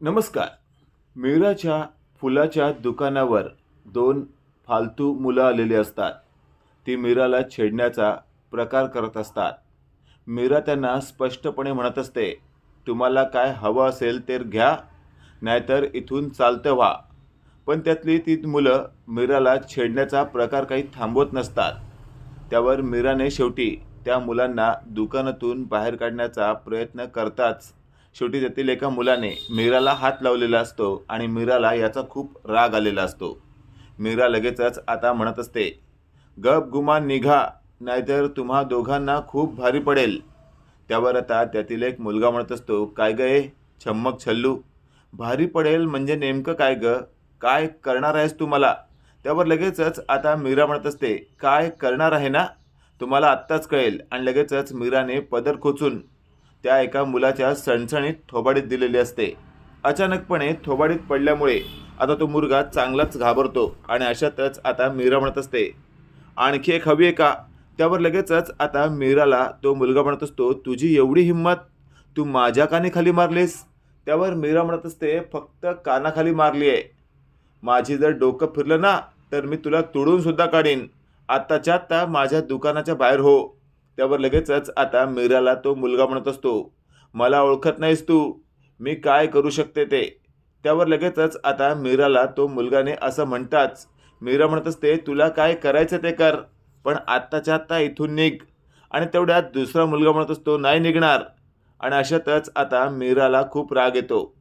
नमस्कार. मीराच्या फुलाच्या दुकानावर दोन फालतू मुलं आलेली असतात. ती मीराला छेडण्याचा प्रकार करत असतात. मीरा त्यांना स्पष्टपणे म्हणत असते तुम्हाला काय हवं असेल तर घ्या नाहीतर इथून चालतं व्हा. पण त्यातली ती मुलं मीराला छेडण्याचा प्रकार काही थांबवत नसतात. त्यावर मीराने शेवटी त्या मुलांना दुकानातून बाहेर काढण्याचा प्रयत्न करताच शेवटी त्यातील एका मुलाने मीराला हात लावलेला असतो आणि मीराला याचा खूप राग आलेला असतो. मीरा लगेचच आता म्हणत असते गप गुमान निघा नाहीतर तुम्हा दोघांना खूप भारी पडेल. त्यावर आता त्यातील एक मुलगा म्हणत असतो काय ग ए छम्मक छल्लू. भारी पडेल म्हणजे नेमकं काय ग? काय करणार आहेस तू मला? त्यावर लगेचच आता मीरा म्हणत असते काय करणार आहे ना? तुम्हाला आत्ताच कळेल. आणि लगेचच मीराने पदर खोचून त्या एका मुलाच्या सणसणीत थोबाडीत दिलेली असते. अचानकपणे थोबाडीत पडल्यामुळे आता तो मुलगा चांगलाच घाबरतो आणि अशातच आता मीरा म्हणत असते. आणखी एक हवी आहे का? त्यावर लगेचच आता मीराला तो मुलगा म्हणत असतो तुझी एवढी हिंमत? तू माझ्या कानी खाली मारलीस? त्यावर मीरा म्हणत असते फक्त कानाखाली मारली आहे. माझी जर डोकं फिरलं ना तर मी तुला तुडून सुद्धा काढीन. आत्ताच्या आत्ता माझ्या दुकानाच्या बाहेर हो. त्यावर लगेचच आता मीराला तो मुलगा म्हणत असतो मला ओळखत नाहीस तू मी काय करू शकते ते? त्यावर लगेचच आता मीराला तो मुलगाने असं म्हणताच मीरा म्हणत असते तुला काय करायचं ते कर पण आत्ताच्या आत्ता इथून निघ. आणि तेवढ्यात दुसरा मुलगा म्हणत असतो नाही निघणार. आणि अशातच आता मीराला खूप राग येतो.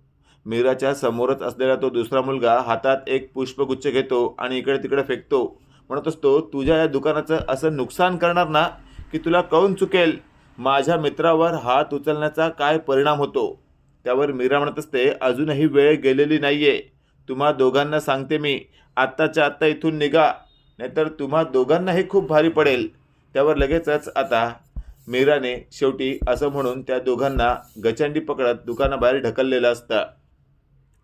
मीराच्या समोरच असलेला तो दुसरा मुलगा हातात एक पुष्पगुच्छ घेतो आणि इकडे तिकडे फेकतो. म्हणत असतो तुझ्या या दुकानाचं असं नुकसान करणार ना की तुला कळून चुकेल माझ्या मित्रावर हात उचलण्याचा काय परिणाम होतो? त्यावर मीरा म्हणत असते अजूनही वेळ गेलेली नाही आहे तुम्हा दोघांना सांगते मी. आत्ताच्या आत्ता इथून निघा. नाहीतर तुम्हा दोघांनाही खूप भारी पडेल. त्यावर लगेचच आता मीराने शेवटी असं म्हणून त्या दोघांना गचंडी पकडत दुकानाबाहेर ढकललेलं असतं.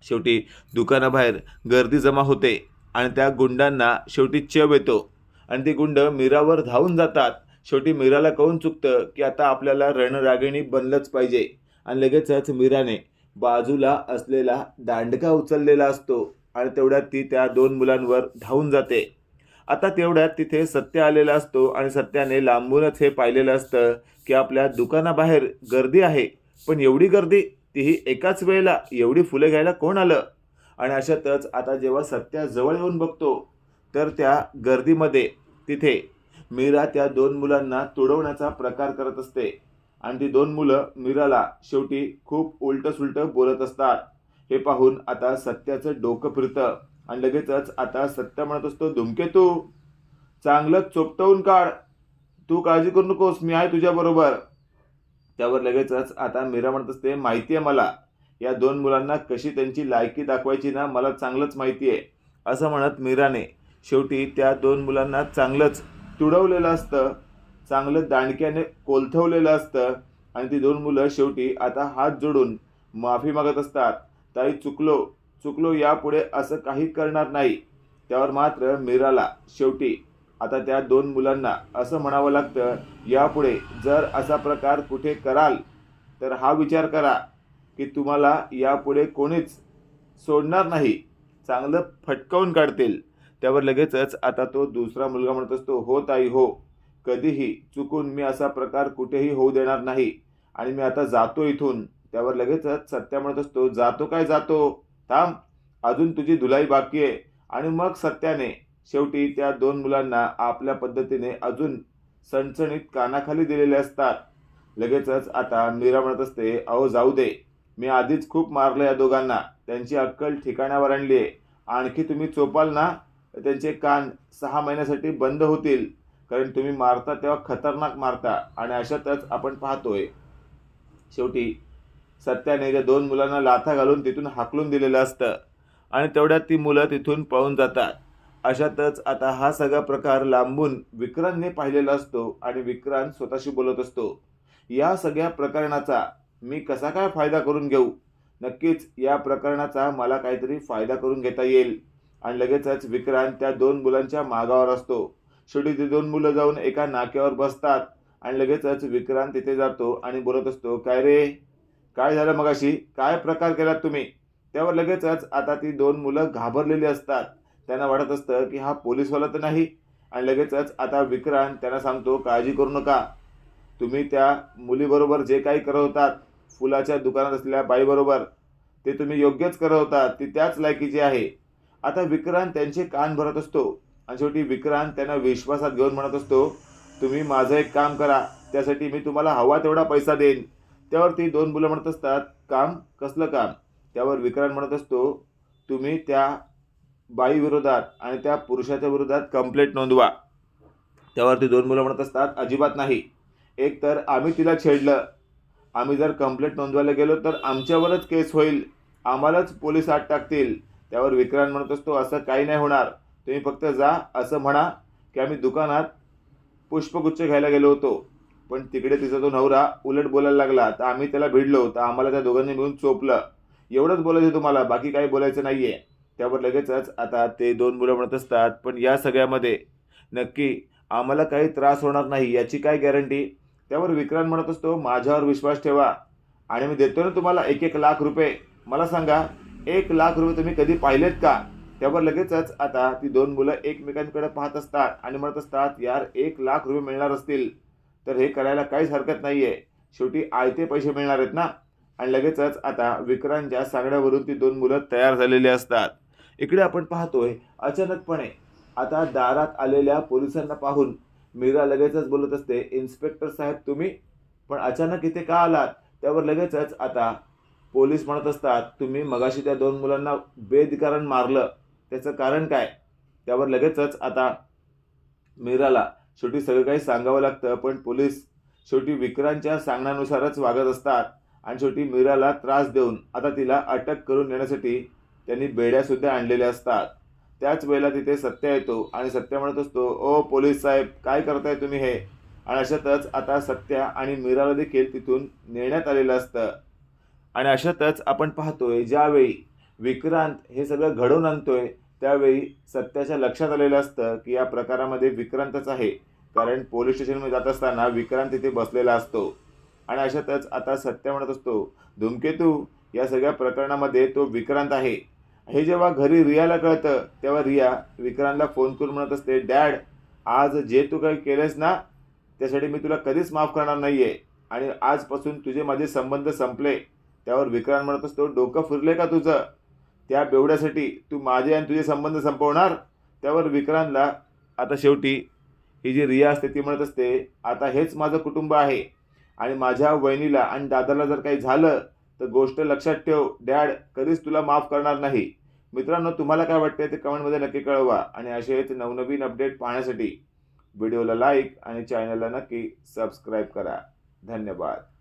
शेवटी दुकानाबाहेर गर्दी जमा होते आणि त्या गुंडांना शेवटी चव येतो. आणि ती गुंड मीरावर धावून जातात. शेवटी मीराला कळून चुकतं की आता आपल्याला रणरागिणी बनलंच पाहिजे. आणि लगेचच मीराने बाजूला असलेला दांडका उचललेला असतो आणि तेवढ्यात ती त्या दोन मुलांवर धावून जाते. आता तेवढ्यात तिथे सत्य आलेला असतो आणि सत्याने लांबूनच हे पाहिलेलं असतं की आपल्या दुकानाबाहेर गर्दी आहे. पण एवढी गर्दी? तीही एकाच वेळेला एवढी फुलं घ्यायला कोण आलं? आणि अशातच आता जेव्हा सत्या जवळ येऊन बघतो तर त्या गर्दीमध्ये तिथे मीरा त्या दोन मुलांना तुडवण्याचा प्रकार करत असते. आणि ती दोन मुलं मीराला शेवटी खूप उलटं सुलटं बोलत असतात. हे पाहून आता सत्याचं डोकं फिरतं आणि लगेचच आता सत्य म्हणत असतो धुमकेतू चांगलं चोपटवून काढ. तू काळजी करू नकोस मी आहे तुझ्याबरोबर त्यावर लगेचच आता मीरा म्हणत असते माहिती आहे मला या दोन मुलांना कशी त्यांची लायकी दाखवायची ना मला चांगलंच माहिती आहे असं म्हणत मीराने शेवटी त्या दोन मुलांना चांगलंच तुडवलेलं असतं चांगलं दांडक्याने कोलथवलेलं असतं आणि ती दोन मुलं शेवटी आता हात जोडून माफी मागत असतात. ताई चुकलो चुकलो यापुढे असं काही करणार नाही. त्यावर मात्र मीराला शेवटी आता त्या दोन मुलांना असं म्हणावं लागतं यापुढे जर असा प्रकार कुठे कराल तर हा विचार करा की तुम्हाला यापुढे कोणीच सोडणार नाही. चांगलं फटकावून काढतील. त्यावर लगेचच आता तो दुसरा मुलगा म्हणत असतो हो ताई हो. कधीही चुकून मी असा प्रकार कुठेही होऊ देणार नाही. आणि मी आता जातो इथून. त्यावर लगेचच सत्या म्हणत असतो जातो काय जातो? थांब. अजून तुझी धुलाई बाकी आहे. आणि मग सत्याने शेवटी त्या दोन मुलांना आपल्या पद्धतीने अजून सणसणीत कानाखाली दिलेले असतात. लगेचच आता मीरा म्हणत असते अहो जाऊ दे. मी आधीच खूप मारलं या दोघांना. त्यांची अक्कल ठिकाणावर आणली आहे. आणखी तुम्ही चोपाल ना. त्यांचे कान सहा महिन्यासाठी बंद होतील कारण तुम्ही मारता तेव्हा खतरनाक मारता आणि अशातच आपण पाहतोय. शेवटी सत्याने त्या दोन मुलांना लाथा घालून तिथून हाकलून दिलेलं असतं आणि तेवढ्यात ती मुलं तिथून पळून जातात. अशातच आता हा सगळा प्रकार लांबून विक्रांतने पाहिलेला असतो आणि विक्रांत स्वतःशी बोलत असतो या सगळ्या प्रकरणाचा मी कसा काय फायदा करून घेऊ? नक्कीच या प्रकरणाचा मला काहीतरी फायदा करून घेता येईल. आणि लगेचच विक्रांत त्या दोन मुलांच्या मागावर असतो. शेवटी ते दोन मुलं जाऊन एका नाक्यावर बसतात आणि लगेचच विक्रांत तिथे जातो आणि बोलत असतो काय रे? काय झालं मगाशी? काय प्रकार केलात तुम्ही? त्यावर लगेचच आता ती दोन मुलं घाबरलेली असतात. त्यांना वाटत असतं की हा पोलीसवाला तर नाही. आणि लगेचच आता विक्रांत त्यांना सांगतो काळजी करू नका. तुम्ही त्या मुलीबरोबर जे काही करत होतात फुलाच्या दुकानात असलेल्या बाईबरोबर ते तुम्ही योग्यच करत होतात. ती त्याच लायकीची आहे. आता विक्रांत त्यांचे कान भरत असतो. आणि शेवटी विक्रांत त्यांना विश्वासात घेऊन म्हणत असतो तुम्ही माझं एक काम करा त्यासाठी मी तुम्हाला हवा तेवढा पैसा देईन. त्यावर ती दोन मुलं म्हणत असतात काम? कसलं काम? त्यावर विक्रांत म्हणत असतो तुम्ही त्या बाईविरोधात आणि त्या पुरुषाच्या विरोधात कंप्लेंट नोंदवा. त्यावर ती दोन मुलं म्हणत असतात अजिबात नाही. एक तर आम्ही तिला छेडलं. आम्ही जर कंप्लेंट नोंदवायला गेलो तर आमच्यावरच केस होईल. आम्हालाच पोलीस आत टाकतील. त्यावर विक्रांत म्हणत असतो असं काही नाही होणार. तुम्ही फक्त जा असं म्हणा की आम्ही दुकानात पुष्पगुच्छ घ्यायला गेलो होतो. पण तिकडे तिचा तो नवरा उलट बोलायला लागला. तर आम्ही त्याला भिडलो. तर आम्हाला त्या दोघांनी मिळून चोपलं. एवढंच बोलायचं तुम्हाला बाकी काही बोलायचं नाही आहे त्यावर लगेचच आता ते दोन मुलं म्हणत असतात पण या सगळ्यामध्ये नक्की आम्हाला काही त्रास होणार नाही. याची काय गॅरंटी? त्यावर विक्रांत म्हणत असतो माझ्यावर विश्वास ठेवा. आणि मी देतो ना तुम्हाला एक एक लाख रुपये. मला सांगा एक लाख रुपये तुम्ही कधी पाहिलेत का? त्यावर लगेचच आता ती दोन मुलं एकमेकांकडे पाहत असतात आणि म्हणत असतात यार एक लाख रुपये मिळणार असतील. तर हे करायला काहीच हरकत नाही आहे शेवटी आयते पैसे मिळणार आहेत ना? आणि लगेचच आता विक्रांतच्या सांगण्यावरून ती दोन मुलं तयार झालेली असतात. इकडे आपण पाहतोय अचानकपणे आता दारात आलेल्या पोलिसांना पाहून मीरा लगेचच बोलत असते इन्स्पेक्टर साहेब तुम्ही? पण अचानक इथे का आलात? त्यावर लगेचच आता पोलीस म्हणत असतात तुम्ही मगाशी त्या दोन मुलांना बेधिकारण मारलं. त्याचं कारण काय? त्यावर लगेचच आता मीराला शेवटी सगळं काही सांगावं लागतं पण पोलीस शेवटी विक्रांतच्या सांगण्यानुसारच वागत असतात आणि शेवटी मीराला त्रास देऊन आता तिला अटक करून नेण्यासाठी त्यांनी बेड्यासुद्धा आणलेल्या असतात. त्याच वेळेला तिथे सत्य येतो आणि सत्य म्हणत असतो ओ पोलीस साहेब काय करताय तुम्ही हे? आणि अशातच आता सत्या आणि मीराला देखील तिथून नेण्यात आलेलं असतं. आणि अशातच आपण पाहतोय ज्यावेळी विक्रांत हे सगळं घडवून आणतोय त्यावेळी सत्याच्या लक्षात आलेलं असतं की या प्रकारामध्ये विक्रांतच आहे. कारण पोलीस स्टेशनमध्ये जात असताना विक्रांत तिथे बसलेला असतो. आणि अशातच आता सत्य म्हणत असतो धूमकेतू या सगळ्या प्रकरणामध्ये तो विक्रांत आहे. हे जेव्हा घरी रियाला कळतं तेव्हा रिया विक्रांतला फोन करून म्हणत असते डॅड आज जे तू काही केलंस ना त्यासाठी मी तुला कधीच माफ करणार नाही आहे आणि आजपासून तुझे माझे संबंध संपले. त्यावर विक्रांत म्हणत असतो डोकं फिरले का तुझं? त्या बेवड्यासाठी तू माझे आणि तुझे संबंध संपवणार? त्यावर विक्रांतला आता शेवटी ही जी रिया असते ती म्हणत असते आता हेच माझं कुटुंब आहे आणि माझ्या वहिनीला आणि दादाला जर काही झालं तर गोष्ट लक्षात ठेव. डॅड कधीच तुला माफ करणार नाही. मित्रांनो तुम्हाला काय वाटते ते कमेंटमध्ये नक्की कळवा आणि असेच नवनवीन अपडेट पाहण्यासाठी. व्हिडिओला लाईक आणि चॅनलला नक्की सबस्क्राईब करा. धन्यवाद.